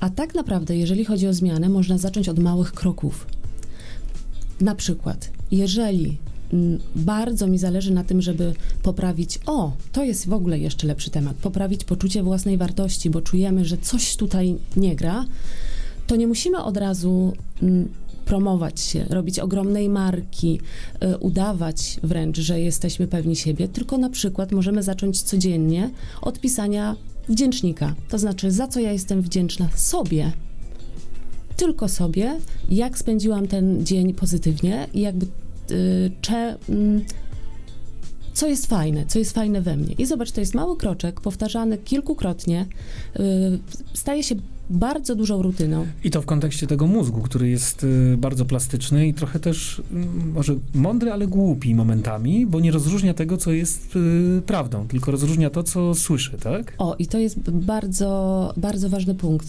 A tak naprawdę, jeżeli chodzi o zmianę, można zacząć od małych kroków. Na przykład, jeżeli mm, bardzo mi zależy na tym, żeby poprawić, o, to jest w ogóle jeszcze lepszy temat, poprawić poczucie własnej wartości, bo czujemy, że coś tutaj nie gra, to nie musimy od razu mm, promować się, robić ogromnej marki, y, udawać wręcz, że jesteśmy pewni siebie, tylko na przykład możemy zacząć codziennie od pisania wdzięcznika. To znaczy, za co ja jestem wdzięczna? Sobie, tylko sobie, jak spędziłam ten dzień pozytywnie i jakby y, cze, mm, co jest fajne, co jest fajne we mnie. I zobacz, to jest mały kroczek, powtarzany kilkukrotnie, y, staje się bardzo dużą rutyną. I to w kontekście tego mózgu, który jest y, bardzo plastyczny i trochę też mm, może mądry, ale głupi momentami, bo nie rozróżnia tego, co jest y, prawdą, tylko rozróżnia to, co słyszy, tak? O, i to jest bardzo, bardzo ważny punkt.